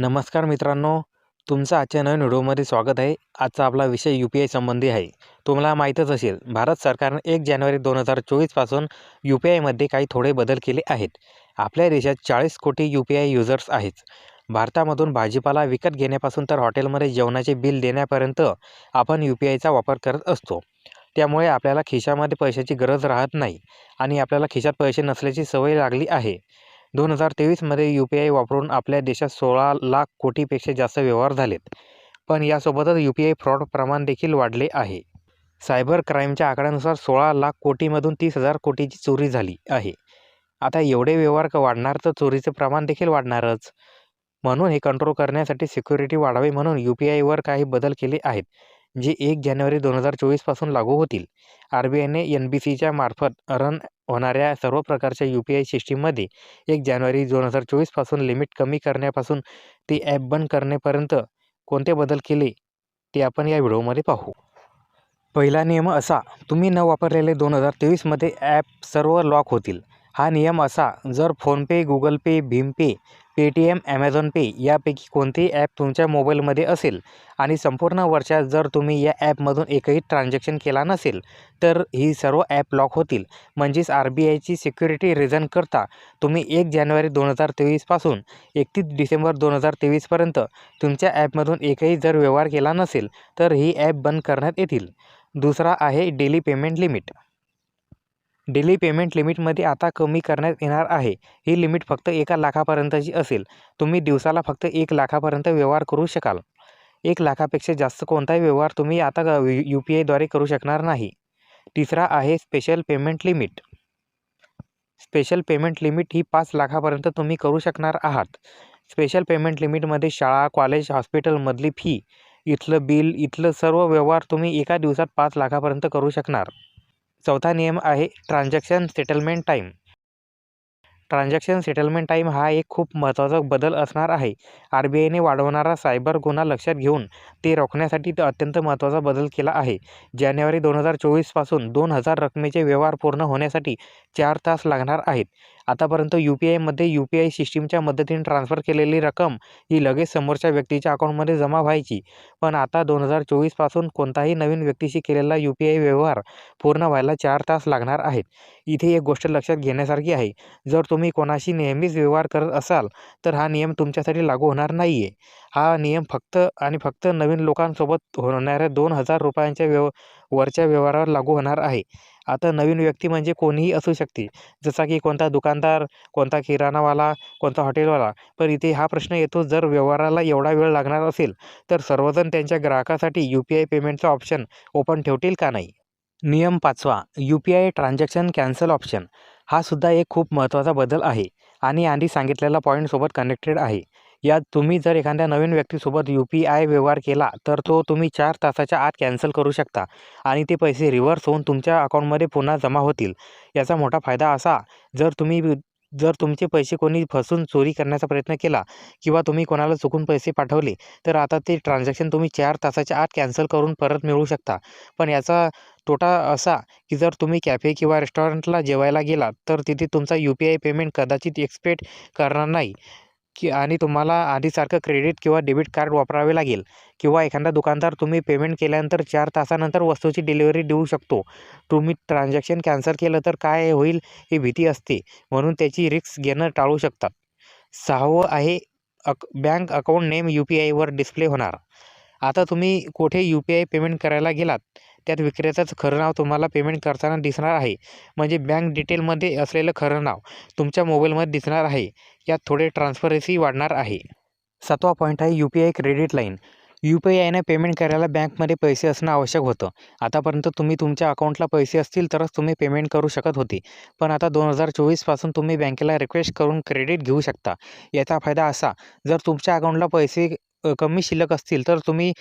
नमस्कार मित्रांनो तुमचं आजच्या नवीन व्हिडिओमध्ये स्वागत आहे. आजचा आपला विषय यू पी आय संबंधी आहे. तुम्हाला माहीतच असेल भारत सरकारनं एक जानेवारी दोन हजार चोवीसपासून यू पी आयमध्ये काही थोडे बदल केले आहेत. आपल्या देशात चाळीस कोटी यू पी आय युजर्स आहेत. भारतामधून भाजीपाला विकत घेण्यापासून तर हॉटेलमध्ये जेवणाचे बिल देण्यापर्यंत आपण यू पी आयचा वापर करत असतो. त्यामुळे आपल्याला खिशामध्ये पैशाची गरज राहत नाही आणि आपल्याला खिशात पैसे नसल्याची सवय लागली आहे. दोन हजार तेवीसमध्ये यू पी आय वापरून आपल्या देशात सोळा लाख कोटीपेक्षा जास्त व्यवहार झालेत. पण यासोबतच यू पी आय फ्रॉड प्रमाण देखील वाढले आहे. सायबर क्राईमच्या आकड्यानुसार सोळा लाख कोटीमधून तीस हजार कोटीची चोरी झाली आहे. आता एवढे व्यवहार क वाढणार तर चोरीचं प्रमाण देखील वाढणारच. म्हणून हे कंट्रोल करण्यासाठी सिक्युरिटी वाढावी म्हणून यू पी आयवर काही बदल केले आहेत. जे एक जानेवारी दोन हजार चोवीसपासून लागू होतील. आर बी आयने एन बी सीच्या मार्फत रन होणाऱ्या सर्व प्रकारच्या यू पी आय सिस्टीममध्ये एक जानेवारी दोन हजार चोवीसपासून लिमिट कमी करण्यापासून ते ॲप बंद करण्यापर्यंत कोणते बदल केले ते आपण या व्हिडिओमध्ये पाहू. पहिला नियम असा तुम्ही न वापरलेले दोन हजार तेवीसमध्ये ॲप सर्व लॉक होतील. हा नियम असा जर PhonePe Google Pay BHIM Pay Paytm Amazon Pay यापैकी कोणतेही ॲप तुमच्या मोबाईलमध्ये असेल आणि संपूर्ण वर्षात जर तुम्ही या ॲपमधून एकही ट्रान्झॅक्शन केला नसेल तर ही सर्व ॲप लॉक होतील. म्हणजेच आर बी आयची सिक्युरिटी रिझन करता तुम्ही एक जानेवारी दोन हजार तेवीसपासून एकतीस डिसेंबर दोन हजार तेवीसपर्यंत तुमच्या ॲपमधून एकही जर व्यवहार केला नसेल तर ही ॲप बंद करण्यात येतील. दुसरा आहे daily payment limit. Daily payment लिमिटमध्ये आता कमी करण्यात येणार आहे. ही लिमिट फक्त एका लाखापर्यंतची असेल. तुम्ही दिवसाला फक्त एक लाखापर्यंत व्यवहार करू शकाल. एक लाखापेक्षा जास्त कोणताही व्यवहार तुम्ही आता यू पी आयद्वारे करू शकणार नाही. तिसरा आहे special payment limit special payment limit ही पाच लाखापर्यंत तुम्ही करू शकणार आहात. स्पेशल पेमेंट लिमिटमध्ये शाळा कॉलेज हॉस्पिटलमधली फी इथलं बिल इथलं सर्व व्यवहार तुम्ही एका दिवसात पाच लाखापर्यंत करू शकणार. चौथा नियम आहे transaction settlement time transaction settlement time हा एक खूप महत्त्वाचा बदल असणार आहे. आर बी आयने वाढवणारा सायबर गुन्हा लक्षात घेऊन ते रोखण्यासाठी अत्यंत महत्त्वाचा बदल केला आहे. जानेवारी दोन हजार चोवीसपासून दोन हजार रकमेचे व्यवहार पूर्ण होण्यासाठी चार तास लागणार आहेत. आतापर्यंत यू पी आयमध्ये यू पी आय सिस्टीमच्या मदतीने ट्रान्स्फर केलेली रक्कम ही लगेच समोरच्या व्यक्तीच्या अकाउंटमध्ये जमा व्हायची. पण आता दोन हजार चोवीसपासून कोणताही नवीन व्यक्तीशी केलेला यू पी आय व्यवहार पूर्ण व्हायला चार तास लागणार आहेत. इथे एक गोष्ट लक्षात घेण्यासारखी आहे. जर तुम्ही कोणाशी नेहमीच व्यवहार करत असाल तर हा नियम तुमच्यासाठी लागू होणार नाही आहे हा नियम फक्त आणि फक्त नवीन लोकांसोबत होणाऱ्या दोन हजार रुपयांच्या व्यव वरच्या व्यवहारावर लागू होणार आहे. आता नवीन व्यक्ती म्हणजे कोणीही असू शकते. जसा की कोणता दुकानदार कोणता किराणावाला कोणता हॉटेलवाला. पण इथे हा प्रश्न येतो जर व्यवहाराला एवढा वेळ लागणार असेल तर सर्वजण त्यांच्या ग्राहकासाठी यू पी आय पेमेंटचा ऑप्शन ओपन ठेवतील का नाही? नियम पाचवा U P I transaction cancel option. हा सुद्धा एक खूप महत्त्वाचा बदल आहे आणि आधी सांगितलेल्या पॉईंटसोबत कनेक्टेड आहे. यात तुम्ही जर एखाद्या नवीन व्यक्तीसोबत यू पी आय व्यवहार केला तर तो तुम्ही चार तासाच्या आत कॅन्सल करू शकता आणि ते पैसे रिव्हर्स होऊन तुमच्या अकाउंटमध्ये पुन्हा जमा होतील. याचा मोठा फायदा असा जर तुम्ही जर तुमचे पैसे कोणी फसून चोरी करण्याचा प्रयत्न केला किंवा तुम्ही कोणाला चुकून पैसे पाठवले तर आता ते ट्रान्झॅक्शन तुम्ही चार तासाच्या आत कॅन्सल करून परत मिळवू शकता. पण याचा तोटा असा की जर तुम्ही कॅफे किंवा रेस्टॉरंटला जेवायला गेलात तर तिथे तुमचा यू पी आय पेमेंट कदाचित एक्सपेक्ट करणार नाही. की आणि तुम्हाला आधीसारखं क्रेडिट किंवा डेबिट कार्ड वापरावे लागेल. किंवा एखादा दुकानदार तुम्ही पेमेंट केल्यानंतर चार तासानंतर वस्तूची डिलिव्हरी देऊ शकतो. तुम्ही ट्रान्झॅक्शन कॅन्सल केलं तर काय होईल ही भीती असते. म्हणून त्याची रिस्क घेणं टाळू शकतात. सहावं आहे अक bank account name U P आयवर display होणार. आता तुम्ही कुठे यू पी आय पेमेंट करायला गेलात? त्यात विक्रेत्याचं खरं नाव तुम्हाला पेमेंट करताना दिसणार आहे. म्हणजे बँक डिटेलमध्ये असलेलं खरं नाव तुमच्या मोबाईलमध्ये दिसणार आहे. यात थोडे ट्रान्सपरन्सी वाढणार आहे. सातवा पॉईंट आहे U P I credit line U P आयने payment करायला बँकमध्ये पैसे असणं आवश्यक होतं. आतापर्यंत तुम्ही तुमच्या अकाउंटला पैसे असतील तरच तुम्ही पेमेंट करू शकत होते. पण आता दोन हजार चोवीसपासून तुम्ही बँकेला रिक्वेस्ट करून क्रेडिट घेऊ शकता. याचा फायदा असा जर तुमच्या अकाउंटला पैसे कमी शिल्लक असतील तर तुम्ही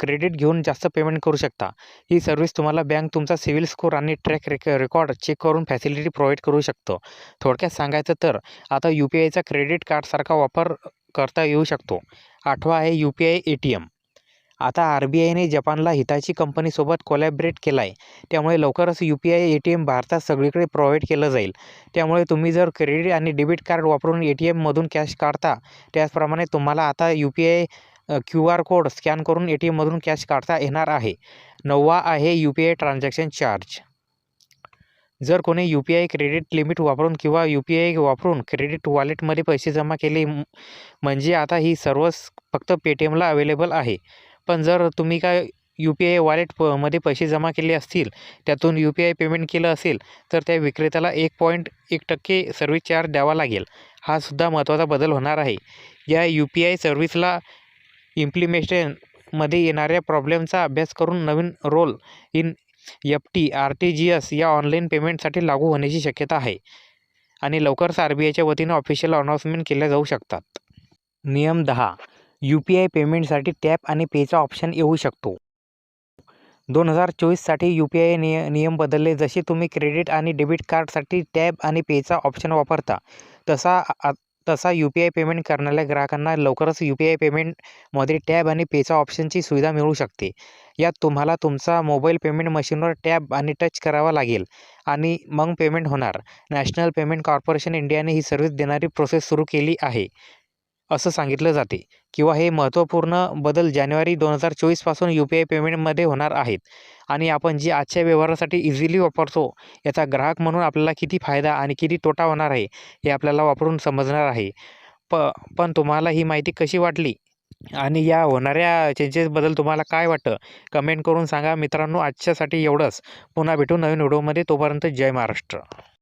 क्रेडिट घेऊन जास्त पेमेंट करू शकता. ही सर्व्हिस तुम्हाला बँक तुमचा सिव्हिल स्कोर आणि ट्रॅक रेक रेकॉर्ड चेक करून फॅसिलिटी प्रोव्हाइड करू शकतो. थोडक्यात सांगायचं तर आता यू पी आयचा क्रेडिट कार्डसारखा वापर करता येऊ शकतो. आठवा आहे U P I A T M. आता आर बी आयने जपानला हिताची कंपनीसोबत कोलॅबरेट केलं आहे त्यामुळे लवकरच U P I A T M भारतात सगळीकडे प्रोव्हाइड केलं जाईल. त्यामुळे तुम्ही जर क्रेडिट आणि डेबिट कार्ड वापरून ए टी एममधून कॅश काढता त्याचप्रमाणे तुम्हाला आता U P I Q R code scan करून ए टी एममधून कॅश काढता येणार आहे. नववा आहे U P I transaction charge जर कोणी U P I credit limit वापरून किंवा यू पी आय वापरून क्रेडिट वॉलेटमध्ये पैसे जमा केले म्हणजे आता ही सर्वच फक्त पेटीएमला अवेलेबल आहे. पण जर तुम्ही काय यू पी आय वॉलेट प मध्ये पैसे जमा केले असतील त्यातून यू पी आय पेमेंट केलं असेल तर त्या विक्रेत्याला एक पॉईंट एक टक्के सर्व्हिस चार्ज द्यावा लागेल. हा सुद्धा महत्त्वाचा बदल होणार आहे. या यू पी आय सर्व्हिसला इम्प्लिमेशनमध्ये येणाऱ्या प्रॉब्लेमचा अभ्यास करून नवीन role in F T R T G S या ऑनलाईन पेमेंटसाठी लागू होण्याची शक्यता आहे. आणि लवकरच आर बी आयच्या वतीनं ऑफिशियल अनाऊन्समेंट केल्या जाऊ शकतात. नियम दहा. यू पी आय पेमेंटसाठी टॅप आणि पेचा ऑप्शन येऊ शकतो. दोन हजार चोवीससाठी यू पी आय निय नियम बदलले. जसे तुम्ही क्रेडिट आणि डेबिट कार्डसाठी टॅप आणि पेचा ऑप्शन वापरता तसा तसा यू पी आय पेमेंट करणाऱ्या ग्राहकांना लवकरच यू पी आय पेमेंटमध्ये टॅब आणि पेचा ऑप्शनची सुविधा मिळू शकते. यात तुम्हाला तुमचा मोबाईल पेमेंट मशीनवर टॅब आणि टच करावा लागेल आणि मग पेमेंट होणार. नॅशनल पेमेंट कॉर्पोरेशन इंडियाने ही सर्व्हिस देणारी प्रोसेस सुरू केली आहे. असं सांगितलं जाते किंवा हे महत्त्वपूर्ण बदल जानेवारी दोन हजार चोवीसपासून यू पी आय पेमेंटमध्ये होणार आहेत. आणि आपण जी आजच्या व्यवहारासाठी इझिली वापरतो याचा ग्राहक म्हणून आपल्याला किती फायदा आणि किती तोटा होणार आहे हे आपल्याला वापरून समजणार आहे. प पण तुम्हाला ही माहिती कशी वाटली? आणि या होणाऱ्या चेंजेसबद्दल तुम्हाला काय वाटतं? कमेंट करून सांगा. मित्रांनो आजच्यासाठी एवढंच. पुन्हा भेटू नवीन व्हिडिओमध्ये तोपर्यंत जय महाराष्ट्र.